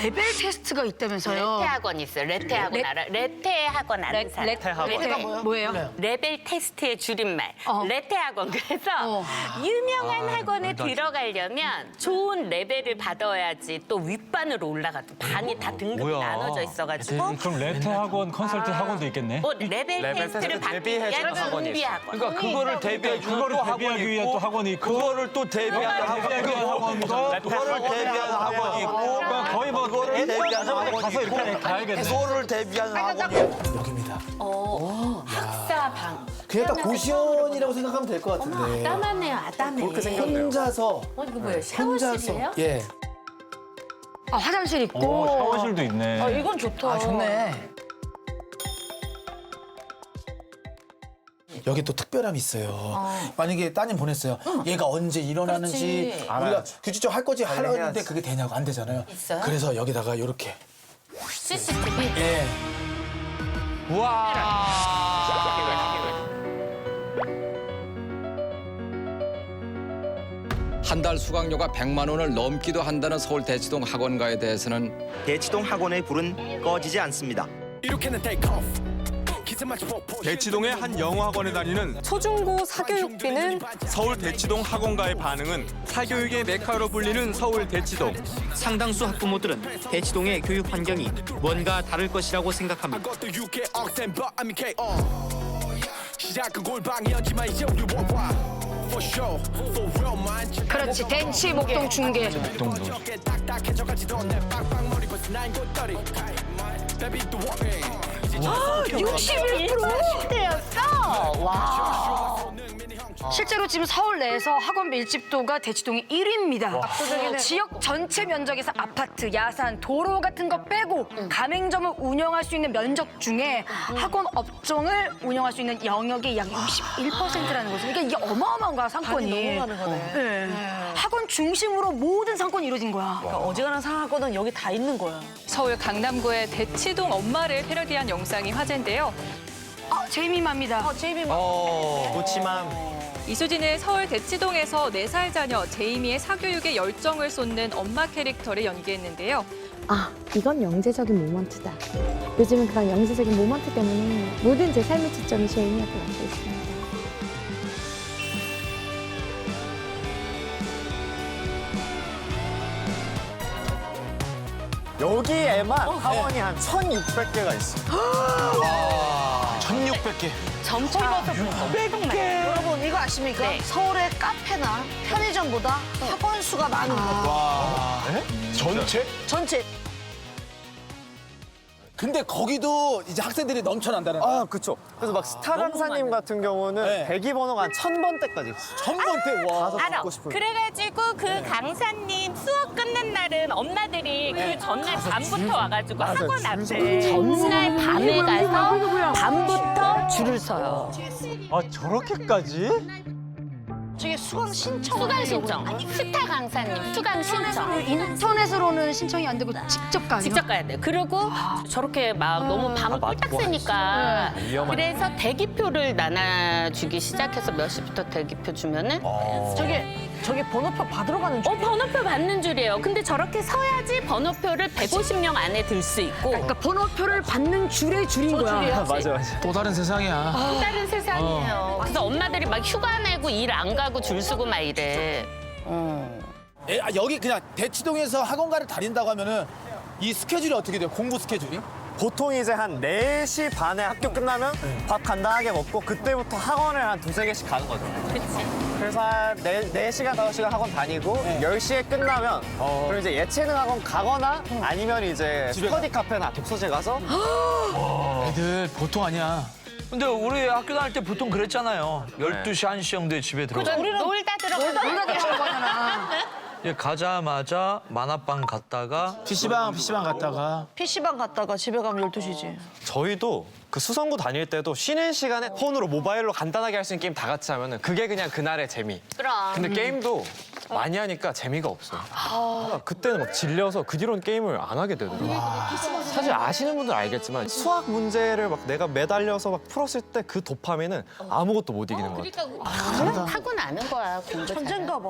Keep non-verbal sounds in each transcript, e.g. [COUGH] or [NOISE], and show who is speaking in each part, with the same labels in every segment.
Speaker 1: 레벨 테스트가 있다면서요.
Speaker 2: 레테 학원 있어요. 레테 학원
Speaker 1: 레-
Speaker 2: 알아? 레테 학원 아는 사람.
Speaker 3: 레테 학원.
Speaker 1: 레벨가 뭐예요?
Speaker 2: 레벨 테스트의 줄임말.
Speaker 1: 어.
Speaker 2: 레테 학원. 그래서
Speaker 1: 어.
Speaker 2: 유명한 학원에 들어가려면 좋은 레벨을 받아야지 또 윗반으로 올라가도 반이 다 등급이
Speaker 3: 뭐야.
Speaker 2: 나눠져 있어가지고
Speaker 4: 그럼 레테 학원, 컨설팅 학원도 있겠네.
Speaker 2: 뭐 레벨,
Speaker 3: 레벨
Speaker 2: 테스트를
Speaker 3: 테스트
Speaker 2: 받기
Speaker 3: 대비해주는
Speaker 2: 위한
Speaker 3: 학원이
Speaker 2: 준비
Speaker 3: 있어.
Speaker 2: 학원.
Speaker 5: 그러니까 그거를 대비해 주는
Speaker 4: 그거를
Speaker 5: 또
Speaker 4: 대비하기
Speaker 5: 학원이
Speaker 4: 위해
Speaker 5: 있고
Speaker 4: 또 학원이 있고.
Speaker 5: 그거를 또 대비하는 학원이
Speaker 4: 대비하기 위한 학원이
Speaker 5: 있고
Speaker 4: 있고.
Speaker 5: 그거를 대비하는 학원이 있고
Speaker 4: 그러니까 거의 뭐
Speaker 5: 그거를 대비하는
Speaker 4: 가서
Speaker 5: 학원이
Speaker 4: 이렇게
Speaker 5: 있고
Speaker 4: 가야겠네.
Speaker 5: 그거를 대비하는 학원이 있고
Speaker 6: 여기입니다.
Speaker 2: 학사방.
Speaker 6: 그냥 딱 고시원이라고 생각하면 될것 같은데.
Speaker 2: 아담하네요, 아담해.
Speaker 3: 그렇게 생겼네요.
Speaker 6: 혼자서
Speaker 2: 어, 이거 뭐예요?
Speaker 6: 혼자서
Speaker 2: 샤워실이에요?
Speaker 6: 예.
Speaker 1: 아, 화장실 있고.
Speaker 4: 오, 샤워실도 있네.
Speaker 1: 이건 좋다.
Speaker 6: 아 좋네. 여기 또 특별함이 있어요. 만약에 따님 보냈어요. 얘가 언제 일어나는지
Speaker 2: 그렇지.
Speaker 6: 우리가 규칙적으로 할 거지 하려 했는데
Speaker 3: 해야지.
Speaker 6: 그게 되냐고 안 되잖아요.
Speaker 2: 있어요?
Speaker 6: 그래서 여기다가 이렇게
Speaker 2: CCTV.
Speaker 6: 예.
Speaker 7: 한 달 수강료가 100만 원을 넘기도 한다는 서울 대치동 학원가에 대해서는
Speaker 8: 대치동 학원의 불은 꺼지지 않습니다.
Speaker 9: 대치동의 한 영어학원에 다니는
Speaker 10: 초중고 사교육비는
Speaker 9: 서울 대치동 학원가의 반응은 사교육의 메카로 불리는 서울 대치동.
Speaker 11: 상당수 학부모들은 대치동의 교육 환경이 뭔가 다를 것이라고 생각합니다.
Speaker 1: 그렇지. 덴치 목동 중계.
Speaker 2: 61%였어. 와.
Speaker 1: 실제로 지금 서울 내에서 학원 밀집도가 대치동이 1위입니다. 지역 전체 면적에서 아파트, 야산, 도로 같은 거 빼고 가맹점을 운영할 수 있는 면적 중에 학원 업종을 운영할 수 있는 영역이 약 61%라는 거죠. 그러니까 이게 어마어마한 거야, 상권이.
Speaker 10: 너무 많은 거네.
Speaker 1: 네. 학원 중심으로 모든 상권이 이루어진 거야.
Speaker 10: 그러니까 어지간한 상하고는 여기 다 있는 거야.
Speaker 3: 서울 강남구의 대치동 엄마를 패러디한 영상이 화제인데요.
Speaker 1: 아, 제이미맘이다.
Speaker 10: 제이비
Speaker 3: 어.
Speaker 5: 놓치맘
Speaker 3: 이수진은 서울 대치동에서 네살 자녀 제이미의 사교육에 열정을 쏟는 엄마 캐릭터를 연기했는데요.
Speaker 12: 아, 이건 영재적인 모먼트다. 요즘은 그런 영재적인 모먼트 때문에 모든 제 삶의 지점이 제이미한테 맞춰 있습니다.
Speaker 3: 어,
Speaker 5: 여기에만
Speaker 3: 네.
Speaker 5: 학원이 한 1,600개가 있어.
Speaker 6: 1600개.
Speaker 2: 점차
Speaker 10: 여러분 이거 아십니까?
Speaker 2: 네.
Speaker 10: 서울의 카페나 편의점보다 학원 수가 많은 거.
Speaker 6: 전체?
Speaker 10: 전체
Speaker 6: 근데 거기도 이제 학생들이 넘쳐난다는 거야.
Speaker 5: 아, 그쵸. 그래서 막 스타 강사님 같은 경우는
Speaker 6: 네.
Speaker 5: 대기 번호가 한 1000번대까지 있어.
Speaker 6: 전번대 와.
Speaker 5: 가서
Speaker 2: 알아.
Speaker 5: 듣고 싶은.
Speaker 2: 그래가지고 그 강사님 수업 끝난 날은 엄마들이 그 전날 밤부터 와가지고 학원 앞에 전날 밤에 가서 밤부터 줄을 서요.
Speaker 4: 아, 저렇게까지?
Speaker 10: 저게 수강 신청.
Speaker 2: 수강 신청. 스타 강사님 수강 신청.
Speaker 1: 인터넷으로는 신청이 안 되고 직접 가요.
Speaker 2: 직접 가야 돼. 그리고 저렇게 막 너무 밤
Speaker 3: 아,
Speaker 2: 꼴딱
Speaker 3: 맞고
Speaker 2: 쓰니까
Speaker 3: 위험하네.
Speaker 2: 그래서 대기표를 나눠주기 시작해서 몇 시부터 대기표 주면은
Speaker 10: 저게 저게 번호표 받으러 가는 줄.
Speaker 2: 어 번호표 받는 줄이에요. 근데 저렇게 서야지 번호표를 150명 안에 들 수 있고
Speaker 1: 그러니까 번호표를 받는 줄의 줄인 거야.
Speaker 5: 맞아, 맞아.
Speaker 6: 또 다른 세상이야.
Speaker 2: 또 다른 세상이에요. 그래서 엄마들이 막 휴가 내고 일 안 가고 줄 서고 막 이래.
Speaker 6: 예, 아, 여기 그냥 대치동에서 학원가를 다닌다고 하면은 이 스케줄이 어떻게 돼요? 공부 스케줄이?
Speaker 5: 보통 이제 한 4시 반에 학교 끝나면 밥 간단하게 먹고 그때부터 학원을 한 두세 개씩 가는 거죠.
Speaker 2: 그치?
Speaker 5: 그래서 한 4, 4시간, 5시간 학원 다니고 10시에 끝나면 그럼 이제 예체능 학원 가거나 아니면 이제 스터디 카페나 독서실 가서 [GASPS]
Speaker 6: 애들 보통 아니야.
Speaker 5: 근데 우리 학교 다닐 때 보통 그랬잖아요. 12시, 1시 정도에 집에 들어가.
Speaker 2: 우리는 놀다 들어가.
Speaker 1: 놀다 들어간 거잖아.
Speaker 5: 가자마자 만화방 갔다가
Speaker 6: PC방, PC방 갔다가.
Speaker 10: PC방 갔다가 집에 가면 12시지.
Speaker 3: 저희도 그 수성구 다닐 때도 쉬는 시간에 폰으로 모바일로 간단하게 할 수 있는 게임 다 같이 하면은 그게 그냥 그날의 재미.
Speaker 2: 그럼.
Speaker 3: 근데 게임도
Speaker 5: 많이 하니까 재미가 없어요. 아, 그때는 막 질려서 그 뒤로는 게임을 안 하게 되더라고요. 사실 아시는 분들 알겠지만 수학 문제를 막 내가 매달려서 막 풀었을 때 그 도파민은 아무것도 못 이기는 것 같아요.
Speaker 2: 하고 나는 거야 공부
Speaker 10: 천재인가 봐.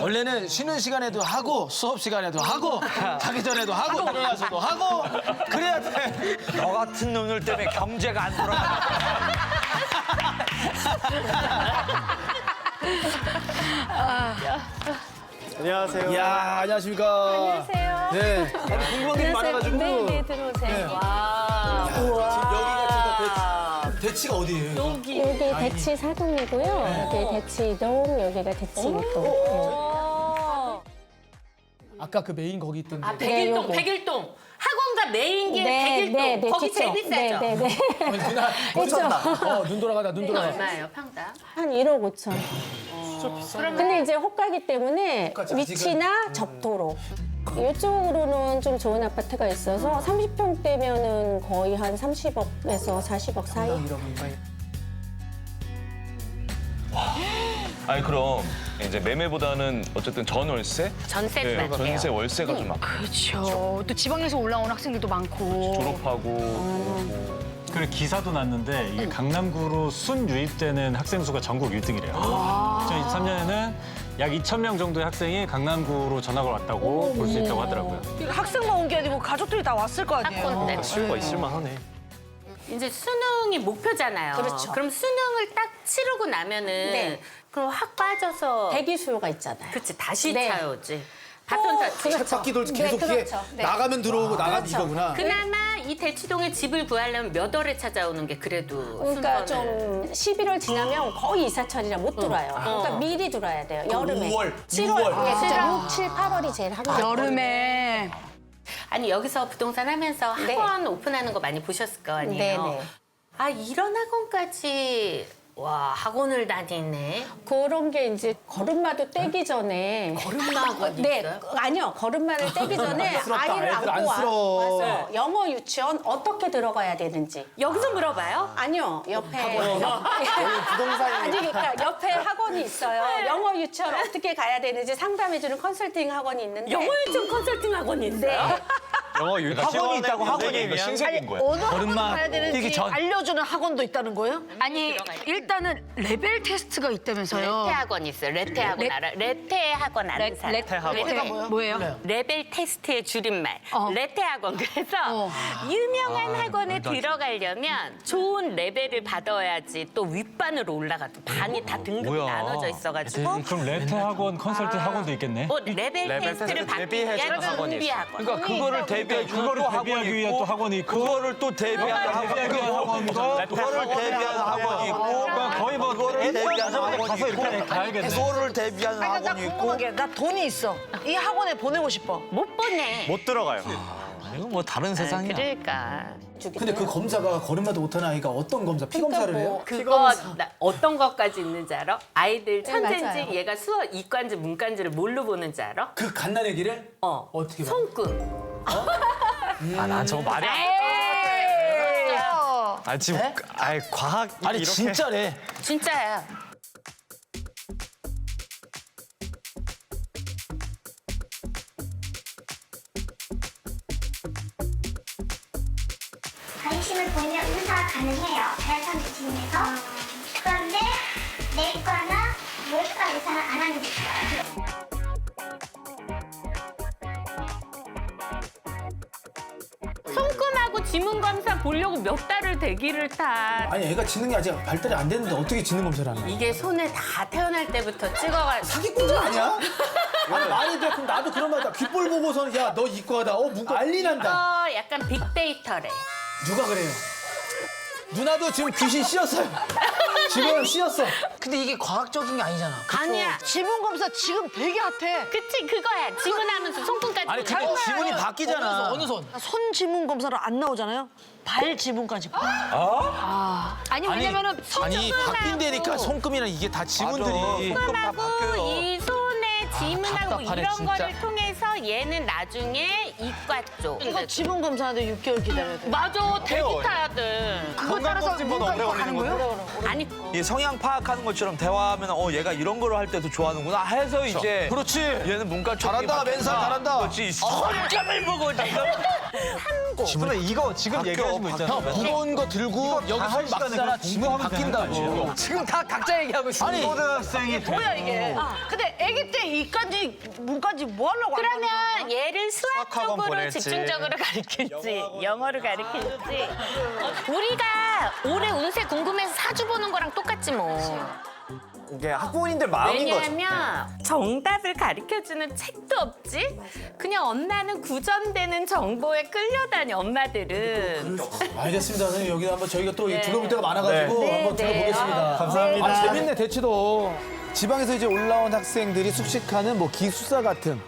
Speaker 6: 원래는 쉬는 시간에도 하고 수업 시간에도 하고 자기 전에도 하고 일어나서도 하고 그래야 돼.
Speaker 4: 너 같은 놈들 때문에 경제가 안 돌아가. [LAUGHS]
Speaker 5: 안녕하세요.
Speaker 6: 야 안녕하십니까. 안녕하세요. 네. 아니, 궁금한 게 많아가지고.
Speaker 10: 네, 들어오세요.
Speaker 6: 네.
Speaker 2: 와
Speaker 6: 지금 여기가 진짜 대, 대치가 어디예요? 이거?
Speaker 12: 여기 대치 사동이고요. 여기 대치 이동, 여기가 대치 이동.
Speaker 6: 아까 그 메인 거기 있던데.
Speaker 2: 아, 백일동
Speaker 12: 요거.
Speaker 2: 백일동 학원가 메인길
Speaker 12: 네,
Speaker 2: 백일동
Speaker 12: 네, 네,
Speaker 2: 거기 제일. 비싸죠
Speaker 12: 네, 네, 네.
Speaker 6: 아니, 누나 미쳤다. 어, 눈 돌아가다 눈 돌아가.
Speaker 2: 얼마예요 평당?
Speaker 12: 한 1억 5천. 근데 이제 호가기 때문에
Speaker 6: 호가지,
Speaker 12: 위치나 접도로. 이쪽으로는 좀 좋은 아파트가 있어서 30평대면은 거의 한 30억에서 40억 사이.
Speaker 13: 아니 그럼 이제 매매보다는 어쨌든 전월세?
Speaker 2: 전세
Speaker 13: 네,
Speaker 2: 받게요.
Speaker 13: 전세 월세가 좀 많고
Speaker 1: 그렇죠. 또 지방에서 올라온 학생들도 많고.
Speaker 13: 졸업하고
Speaker 4: 그래 기사도 났는데 이게 강남구로 순 유입되는 학생 수가 전국 1등이래요. 2023년에는 약 2천 명 정도의 학생이 강남구로 전학을 왔다고 볼 수 있다고 하더라고요.
Speaker 10: 학생만 온 게 아니고 가족들이 다 왔을 거 아니에요.
Speaker 2: 학원대.
Speaker 5: 수요가 있을만 하네.
Speaker 2: 이제 수능이 목표잖아요.
Speaker 12: 그렇죠.
Speaker 2: 럼 수능을 딱 치르고 나면은
Speaker 12: 네.
Speaker 2: 그럼 확 빠져서
Speaker 12: 대기 수요가 있잖아요.
Speaker 2: 그치 다시
Speaker 12: 네.
Speaker 2: 차요지. 바톤 타치.
Speaker 6: 쳇바퀴 돌지 계속
Speaker 12: 네,
Speaker 6: 이게
Speaker 12: 그렇죠. 네.
Speaker 6: 나가면 들어오고 나가면
Speaker 12: 그렇죠.
Speaker 6: 이거구나.
Speaker 2: 그나마 이 대치동에 집을 구하려면 몇 월에 찾아오는 게 그래도
Speaker 12: 그러니까
Speaker 2: 순서는.
Speaker 12: 좀 11월 지나면 거의 이사철이라 못 들어와요. 그러니까 미리 들어야 돼요. 여름에.
Speaker 6: 5월,
Speaker 12: 7월,
Speaker 6: 6월.
Speaker 12: 예, 그죠. 6, 7, 8월이 제일 하고.
Speaker 1: 여름에
Speaker 2: 아니 여기서 부동산 하면서
Speaker 12: 네.
Speaker 2: 학원 오픈하는 거 많이 보셨을 거 아니에요.
Speaker 12: 네네.
Speaker 2: 아 이런 학원까지 와 학원을 다니네.
Speaker 12: 그런 게 이제 걸음마도 떼기 전에
Speaker 2: 걸음마 학원이
Speaker 12: 네,
Speaker 2: 있어요?
Speaker 12: 아니요. 걸음마를 떼기 전에 [LAUGHS]
Speaker 6: 안쓰럽다.
Speaker 12: 아이를
Speaker 6: 애들
Speaker 12: 안고
Speaker 6: 안쓰러워.
Speaker 12: 와서 영어 유치원 어떻게 들어가야 되는지.
Speaker 2: 여기서 물어봐요?
Speaker 12: 아니요, 옆에 [LAUGHS]
Speaker 5: 부동산이
Speaker 12: 아니 그러니까 옆에 학원이 있어요. 영어 유치원 어떻게 가야 되는지 상담해 주는 컨설팅 학원이 있는데
Speaker 2: 영어 유치원 컨설팅 학원이 있어요?
Speaker 5: 영어 유
Speaker 4: 학원이 있다고 학원이
Speaker 13: 신세계인 거야.
Speaker 10: 어느 학원
Speaker 4: 걸음마
Speaker 10: 가야
Speaker 4: 뛰기
Speaker 10: 되는지
Speaker 4: 전.
Speaker 10: 알려주는 학원도 있다는 거예요?
Speaker 1: 아니 일단은 레벨 테스트가 있다면서요.
Speaker 2: 레테 학원 있어요. 레테 학원
Speaker 1: 레-
Speaker 2: 알아? 레테 학원 아는 사람.
Speaker 1: 레- 레테가 뭐예요?
Speaker 2: 레벨 테스트의 줄임말
Speaker 1: 어.
Speaker 2: 레테 학원 그래서
Speaker 1: 어.
Speaker 2: 유명한 학원에 들어가려면 좋은 레벨을 받아야지 또 윗반으로 올라가도 반이 다 등급이
Speaker 5: 뭐야.
Speaker 2: 나눠져 있어가지고
Speaker 4: 그럼 레테 학원, 컨설팅 학원도 있겠네.
Speaker 2: 뭐 레벨,
Speaker 5: 레벨
Speaker 2: 테스트를
Speaker 5: 테스트
Speaker 2: 받기
Speaker 5: 대비해주는
Speaker 2: 위한
Speaker 5: 학원이
Speaker 2: 준비. 학원
Speaker 13: 그러니까 그거를 대비 해 주는
Speaker 4: 그거를
Speaker 13: 또
Speaker 4: 대비하기 위한 또 학원이 있고
Speaker 13: 그거를 또 대비하는
Speaker 4: 대비하기 위한 학원이 있고
Speaker 13: 그거를 대비하는 학원이 있고
Speaker 4: 그러니까 거의 뭐
Speaker 13: 그거를 대비하는
Speaker 4: 가서
Speaker 13: 학원이
Speaker 4: 이렇게
Speaker 13: 있고
Speaker 4: 가야겠네.
Speaker 13: 그거를 대비하는
Speaker 10: 아니, 나
Speaker 13: 학원이 있고
Speaker 10: 궁금한 게 나 돈이 있어. 이 학원에 보내고 싶어.
Speaker 2: 못 보내
Speaker 5: 못 들어가요.
Speaker 13: 이건 뭐 다른 세상이야.
Speaker 2: 그러니까
Speaker 6: 근데 그 검사가 걸음마도 못하는 아이가 어떤 검사? 피 검사를 해요?
Speaker 2: 그거 나- 어떤 것까지 있는지 알아? 아이들
Speaker 12: 네,
Speaker 2: 천재인지
Speaker 12: 맞아요.
Speaker 2: 얘가 수어 이과인지 문과인지를 뭘로 보는지 알아?
Speaker 6: 그 갓난애기를
Speaker 2: 어
Speaker 6: 어떻게 봐?
Speaker 2: 손금
Speaker 5: 아 난 저거 말이 안
Speaker 2: 에이.
Speaker 5: 아 지금 아 과학
Speaker 6: 아니
Speaker 5: 이렇게
Speaker 6: 진짜래.
Speaker 2: 진짜야
Speaker 14: 의사가 가능해요. 혈관 지진에서. 그런데 내과나 외과 의사는 안 하는 게 좋아요.
Speaker 2: 손금하고 지문 검사 보려고 몇 달을 대기를 타
Speaker 6: 아니 애가 지는 게 아직 발달이 안 됐는데 어떻게 지는 검사를 하는 거야?
Speaker 2: 이게 손에 다 태어날 때부터 찍어가
Speaker 6: 사기꾼들 아니야? [LAUGHS] 아니 말이 돼. 그럼 나도 그런 말다. 귓볼 보고서는 야 너 이과다. 어 문과 난리 난다.
Speaker 2: 어 약간 빅데이터래
Speaker 6: 누가 그래요? 누나도 지금 귀신 씌었어요. 지금 씌었어.
Speaker 10: 근데 이게 과학적인 게 아니잖아.
Speaker 2: 아니야
Speaker 10: 지문 검사 지금 되게 핫해.
Speaker 2: 그치 그거야 지문하면서 손금까지
Speaker 6: 아니 근데 지문이 바뀌잖아. 어느 손?
Speaker 10: 손 지문 검사로 안 나오잖아요. 발 지문까지.
Speaker 1: 아니 왜냐면은
Speaker 6: 아니 바뀐다니까 손금이랑 이게 다 지문들이.
Speaker 2: 손금하고 이 손의 지문하고
Speaker 6: 답답하네,
Speaker 2: 이런
Speaker 6: 진짜.
Speaker 2: 거를 통해서 얘는 나중에 이과 쪽.
Speaker 10: 이거 지문 검사하는데 6개월 기다려야 돼.
Speaker 2: 맞아, 대기 타야 돼.
Speaker 1: 그거 따라서 뭔가 이거 가는 거예요?
Speaker 2: 아니,
Speaker 8: 이 성향 파악하는 것처럼 대화하면 어 얘가 이런 거를 할 때도 좋아하는구나 해서 이제
Speaker 6: 그렇지.
Speaker 8: 얘는 문과 쪽이
Speaker 6: 잘한다,
Speaker 8: 맞구나.
Speaker 6: 맨살 잘한다.
Speaker 8: 그렇지. 성격을 보고 [LAUGHS] 내가
Speaker 4: 근데 이거 지금 얘기하신 거 있잖아요.
Speaker 6: 무거운 거 들고 여기 할손 막사라
Speaker 4: 시간에
Speaker 6: 지문 바뀐다고. [LAUGHS]
Speaker 8: 지금 다 각자 얘기하고 있어.
Speaker 6: 아니
Speaker 4: 고등학생이
Speaker 10: 뭐야 이게? 근데 아기 때 이까지 문까지 뭐 하려고 안
Speaker 2: 그러면 얘를 수학
Speaker 5: 수학학원
Speaker 2: 쪽으로
Speaker 5: 보낼지.
Speaker 2: 집중적으로 가르칠지, 영어를 가르칠지. 우리가 올해 운세 궁금해서 사주 보는 거랑 똑같지 뭐.
Speaker 5: 이게 학부모님들 마음인 거죠.
Speaker 2: 왜냐하면 정답을 가르쳐주는 책도 없지. 그냥 엄마는 구전되는 정보에 끌려다니 엄마들은.
Speaker 6: 알겠습니다. 선생님 여기 한번 저희가 또
Speaker 2: 네.
Speaker 6: 들어볼 때가 많아가지고
Speaker 2: 네.
Speaker 6: 한번
Speaker 2: 네,
Speaker 6: 들어보겠습니다.
Speaker 2: 네.
Speaker 6: 감사합니다.
Speaker 2: 네.
Speaker 6: 아, 재밌네 대치도. 지방에서 이제 올라온 학생들이 숙식하는 뭐 기숙사 같은.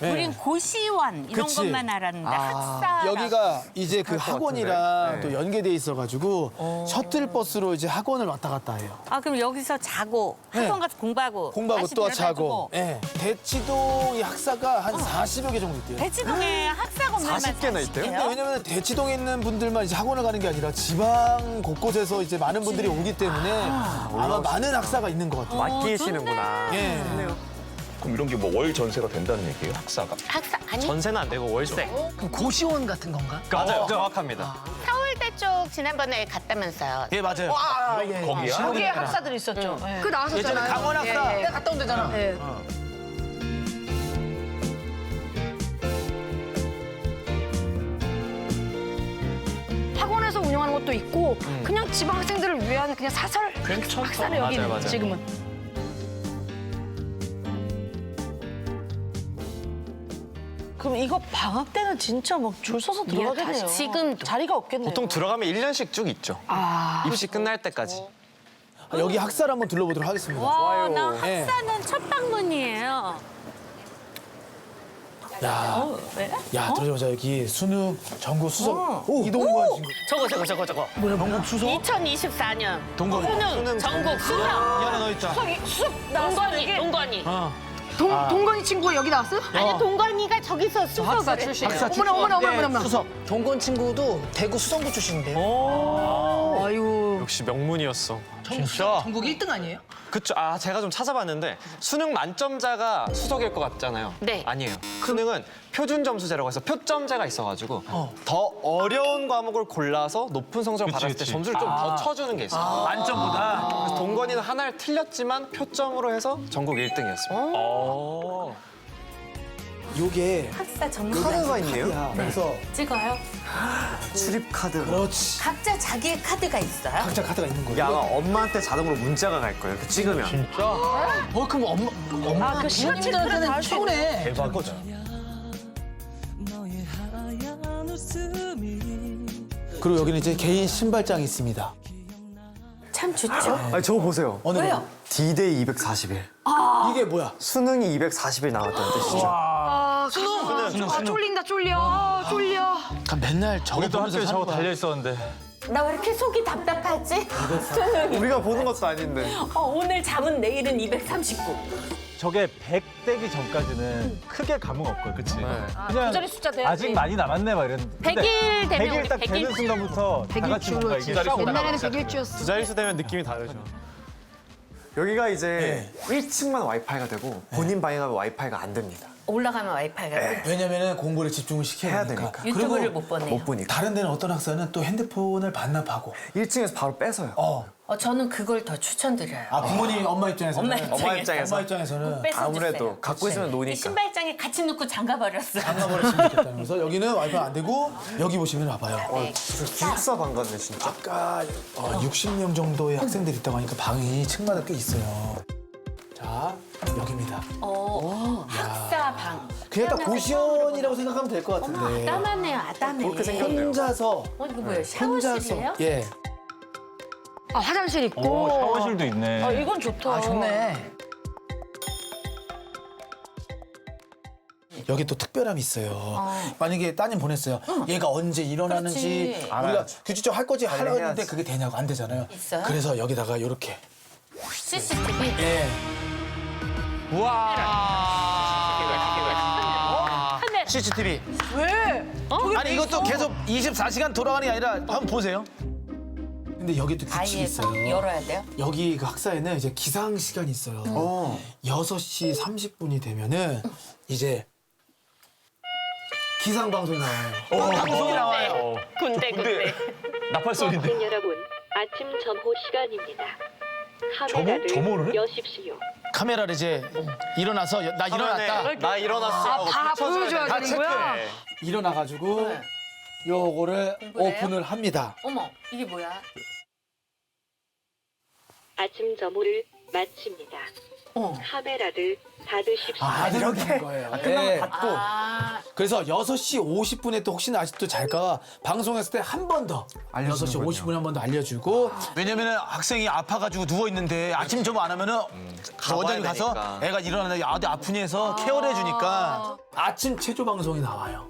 Speaker 6: 네.
Speaker 2: 우린 고시원 이런
Speaker 6: 그치.
Speaker 2: 것만 알았는데 학사
Speaker 6: 아, 여기가 이제
Speaker 5: 그것
Speaker 6: 학원이랑. 또 연계돼 있어가지고 셔틀 버스로 이제 학원을 왔다 갔다 해요.
Speaker 2: 아 그럼 여기서 자고
Speaker 6: 네.
Speaker 2: 학원 가서 공부하고
Speaker 6: 공부하고
Speaker 2: 다시
Speaker 6: 또
Speaker 2: 데려다
Speaker 6: 자고.
Speaker 2: 주고.
Speaker 6: 예. 대치동 이 학사가 한 40여 개 정도 있대요.
Speaker 2: 대치동에 학사 건물만
Speaker 5: 40 개나 있대요?
Speaker 6: 근데 왜냐면 대치동에 있는 분들만 이제 학원을 가는 게 아니라 지방 곳곳에서 이제 많은 분들이 오기 때문에 아 마 많은 학사가 있는 것 같아요.
Speaker 5: 맡기시는구나.
Speaker 6: 예.
Speaker 13: 그럼 이런 게 뭐 월 전세가 된다는 얘기예요? 학사가?
Speaker 2: 학사 아니
Speaker 5: 전세는 안 되고 월세.
Speaker 10: 그럼 고시원 같은 건가?
Speaker 5: 맞아요. 정확합니다.
Speaker 2: 서울대 쪽 지난번에 갔다면서요.
Speaker 6: 예, 맞아요.
Speaker 10: 아, 예.
Speaker 13: 거기야?
Speaker 10: 거기에 학사들 있었죠. 예.
Speaker 1: 그 나왔었잖아요.
Speaker 6: 예전에 강원 학사.
Speaker 10: 내가 갔다 온 데잖아.
Speaker 1: 예. 학원에서 운영하는 것도 있고 그냥 지방 학생들을 위한 그냥 사설 학사를 여기
Speaker 5: 맞아요, 맞아요.
Speaker 1: 지금은.
Speaker 10: 그럼 이거 방학 때는 진짜 막 줄 서서 들어가겠네요.
Speaker 2: 지금도.
Speaker 10: 자리가 없겠네요.
Speaker 5: 보통 들어가면 1년씩 쭉 있죠.
Speaker 1: 아.
Speaker 5: 입시 끝날 때까지.
Speaker 6: 여기 학사를 한번 둘러보도록 하겠습니다.
Speaker 2: 와, 나
Speaker 6: 예.
Speaker 2: 학사는 첫 방문이에요.
Speaker 6: 야,
Speaker 2: 왜?
Speaker 6: 야 들어오자 여기 수능 전국 수석
Speaker 2: 어.
Speaker 6: 오, 이동관 친구.
Speaker 2: 저거 저거 저거 저거.
Speaker 6: 전국 수석?
Speaker 2: 2024년
Speaker 6: 동건.
Speaker 2: 수능 전국 수석.
Speaker 6: 이 하나 더 있다.
Speaker 1: 쑥 나왔어.
Speaker 2: 동건이 동건이.
Speaker 6: 어.
Speaker 1: 동,
Speaker 6: 아.
Speaker 1: 동건이 친구가 여기 나왔어요?
Speaker 2: 아니 동건이가 저기서 수석을 했어요.
Speaker 6: 학사
Speaker 1: 어머나 어머나 어머나 어머나. 어머나.
Speaker 6: 수석.
Speaker 10: 동건 친구도 대구 수성구 출신인데요.
Speaker 1: 아유.
Speaker 5: 역시 명문이었어.
Speaker 6: 진짜?
Speaker 10: 전국 1등 아니에요?
Speaker 5: 그쵸. 아, 제가 좀 찾아봤는데 수능 만점자가 수석일 것 같잖아요.
Speaker 2: 네.
Speaker 5: 아니에요. 수능은 표준 점수제라고 해서 표점제가 있어가지고 더 어려운 과목을 골라서 높은 성적을 받았을 때
Speaker 4: 그치.
Speaker 5: 점수를 좀 더 쳐주는 게 있어요.
Speaker 6: 만점보다.
Speaker 5: 그래서 동건이는 하나를 틀렸지만 표점으로 해서 전국 1등이었습니다.
Speaker 6: 요게
Speaker 2: 학사 전문
Speaker 5: 카드가 있네요.
Speaker 6: 야, 그래서
Speaker 2: 찍어요.
Speaker 5: 출입 카드.
Speaker 6: 그렇지.
Speaker 2: 각자 자기의 카드가 있어요.
Speaker 6: 각자 카드가 있는 거예요.
Speaker 5: 아마 엄마한테 자동으로 문자가 갈 거예요. 이렇게 찍으면.
Speaker 10: 어 그럼 엄마 엄마 그 시각친들한테는 최고네.
Speaker 6: 대박 거죠. 그리고 여기는 이제 개인 신발장이 있습니다.
Speaker 2: 참 좋죠.
Speaker 5: 아니, 저거 보세요.
Speaker 6: 어느
Speaker 2: 왜요?
Speaker 5: D-Day 240일.
Speaker 6: 이게 뭐야?
Speaker 5: 수능이 240일 나왔다는 뜻이죠.
Speaker 1: 아, 수능. 아, 쫄린다 쫄려. 아, 쫄려.
Speaker 6: 그러니까 맨날 저거
Speaker 4: 우리도
Speaker 6: 보면서
Speaker 4: 학교에
Speaker 6: 사는
Speaker 4: 저거
Speaker 6: 거야.
Speaker 4: 달려 있었는데.
Speaker 2: 나 왜 이렇게 속이 답답하지? 수능이.
Speaker 5: 우리가 보는 것도 아닌데.
Speaker 2: 어, 오늘 잠은 내일은 239.
Speaker 4: 저게 100 되기 전까지는 크게 감흥 없고요, 그치? 그냥
Speaker 1: 두 자리 숫자 돼야지.
Speaker 4: 아직 많이 남았네 막 이랬는데.
Speaker 2: 100일 되면
Speaker 4: 100일
Speaker 2: 우리
Speaker 4: 딱
Speaker 2: 100일
Speaker 4: 되는 순간부터 다 같이 뭔가 이게 싹 올라가.
Speaker 1: 옛날에는 백일주였어.
Speaker 5: 두 자릿수 되면 느낌이 다르죠. 여기가 이제 1층만 와이파이가 되고 본인 방에 가면 와이파이가 안 됩니다.
Speaker 2: 올라가면 와이파이가
Speaker 5: 네.
Speaker 2: 끊
Speaker 6: 왜냐면은 공부를 집중을 시켜야
Speaker 5: 해야
Speaker 6: 되니까.
Speaker 5: 되니까.
Speaker 2: 유튜브를 못 보네요.
Speaker 5: 못 보니까.
Speaker 6: 다른 데는 어떤 학사는 또 핸드폰을 반납하고.
Speaker 5: 1층에서 바로 뺏어요.
Speaker 6: 어.
Speaker 2: 어, 저는 그걸 더 추천드려요.
Speaker 6: 아 부모님 엄마 입장에서는.
Speaker 2: 엄마 입장에서.
Speaker 5: 엄마 입장에서.
Speaker 6: 엄마 입장에서는
Speaker 2: 뺏어주세요.
Speaker 5: 아무래도 갖고 있으면
Speaker 2: 이
Speaker 5: 노니까.
Speaker 2: 신발장에 같이 넣고 잠가 버렸어요.
Speaker 6: 장가버렸으면 좋겠다는 거서 여기는 와이파이 안 되고 여기 보시면 봐봐요.
Speaker 2: 네.
Speaker 5: 기숙사 방 같네 진짜.
Speaker 6: 아까 어, 60명 정도의 학생들이 있다고 하니까 방이 층마다 꽤 있어요. 자 여기입니다.
Speaker 2: 어, 학사 방.
Speaker 6: 그냥 딱 고시원이라고 생각하면 될 것
Speaker 2: 어머,
Speaker 6: 같은데.
Speaker 2: 아담하네요, 아담해.
Speaker 5: 그렇게 생겼네요.
Speaker 6: 혼자서
Speaker 2: 어, 이거 뭐예요?
Speaker 6: 혼자서
Speaker 2: 샤워실이에요?
Speaker 6: 예.
Speaker 1: 아, 화장실 있고.
Speaker 4: 오, 샤워실도 있네.
Speaker 10: 아 이건 좋다. 아 좋네.
Speaker 6: 여기 또 특별함이 있어요. 만약에 따님 보냈어요. 얘가 언제 일어나는지
Speaker 2: 그렇지.
Speaker 6: 우리가
Speaker 5: 알아야죠.
Speaker 6: 규칙적으로 할 거지 하려
Speaker 5: 해야지.
Speaker 6: 했는데 그게 되냐고 안 되잖아요.
Speaker 2: 있어요?
Speaker 6: 그래서 여기다가 이렇게
Speaker 2: CCTV.
Speaker 6: 예.
Speaker 5: 우와.
Speaker 6: CCTV.
Speaker 1: 왜?
Speaker 6: 아니 이것도 계속 24시간 돌아가는 게 아니라 한번 보세요. 근데 여기 또 규칙이 있어요.
Speaker 2: 열어야 돼요?
Speaker 6: 여기 그 학사에는 이제 기상 시간이 있어요. 여섯 시 30분이 되면은 이제 기상 방송이 나와요. 방송이 나와요.
Speaker 2: 군대 군대.
Speaker 13: 나팔 소리인데.
Speaker 15: 여러분, 아침 점호 시간입니다.
Speaker 13: 점호?
Speaker 15: 카메라를
Speaker 13: 점호를 해?
Speaker 15: 여십시오.
Speaker 6: 카메라를 이제 일어나서 나 일어났다.
Speaker 5: 나 일어났어.
Speaker 1: 아, 다 보여줘야
Speaker 6: 다
Speaker 1: 되는 거야?
Speaker 6: 일어나가지고 요거를 오픈을 합니다.
Speaker 2: 어머 이게 뭐야?
Speaker 15: 아침 점호를 마칩니다. 카메라를 닫으십시오.
Speaker 6: 아, 이렇게 거예요. 네.
Speaker 2: 아,
Speaker 6: 그래서 6시 50분에 또 혹시나 아직도 잘까 방송했을 때 한 번더 6시 50분에 한 번 더 알려주고 왜냐면은 학생이 아파가지고 누워 있는데 아침 점호 안 하면은 그 원장님 가서
Speaker 5: 되니까.
Speaker 6: 애가 일어나는데 아들 아프니 해서 케어를 해주니까 아침 체조 방송이 나와요.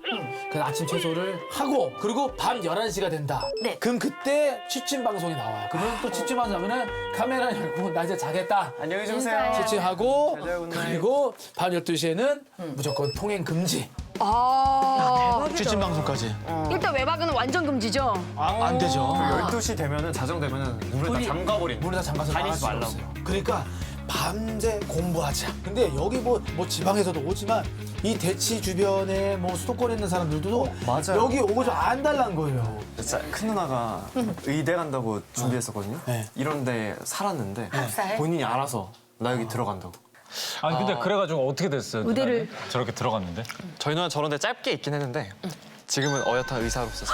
Speaker 6: 그 아침 체조를 하고 그리고 밤 11시가 된다.
Speaker 2: 네.
Speaker 6: 그럼 그때 취침 방송이 나와요. 그러면 또 취침 하자면은 카메라 열고 나 이제 자겠다.
Speaker 5: 안녕히 주무세요. 굿나잇.
Speaker 6: 그리고 밤 12시에는 무조건 통행 금지.
Speaker 1: 아.
Speaker 6: 취침 방송까지.
Speaker 1: 일단 외박은 완전 금지죠?
Speaker 6: 아, 안 되죠.
Speaker 5: 12시 되면은 자정 되면은 문을 다 잠가버린.
Speaker 6: 문을 다 잠가서
Speaker 5: 다니지
Speaker 6: 나갈
Speaker 5: 말라고.
Speaker 6: 수 없어요. 그러니까 밤새 공부하자. 근데 여기 뭐, 뭐 지방에서도 오지만 이 대치 주변에 뭐 수도권에 있는 사람들도
Speaker 5: 맞아요.
Speaker 6: 여기 오고 좀 안 달란 거예요.
Speaker 5: 진짜 큰 누나가 의대 간다고 준비했었거든요.
Speaker 6: 네.
Speaker 5: 이런데 살았는데? 본인이 알아서 나 여기 들어간다고.
Speaker 4: 아니 근데 그래가지고 어떻게 됐어요?
Speaker 1: 의대를-
Speaker 4: 누나는? 저렇게 들어갔는데?
Speaker 5: 저희 누나 저런데 짧게 있긴 했는데 지금은 어엿한 의사로서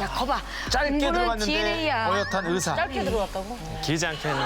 Speaker 1: 야, 거봐.
Speaker 6: 짧게
Speaker 1: 공부는
Speaker 6: 들어갔는데
Speaker 1: DNA야.
Speaker 6: 어엿한 의사.
Speaker 2: 짧게 들어갔다고?
Speaker 5: 길지 않게는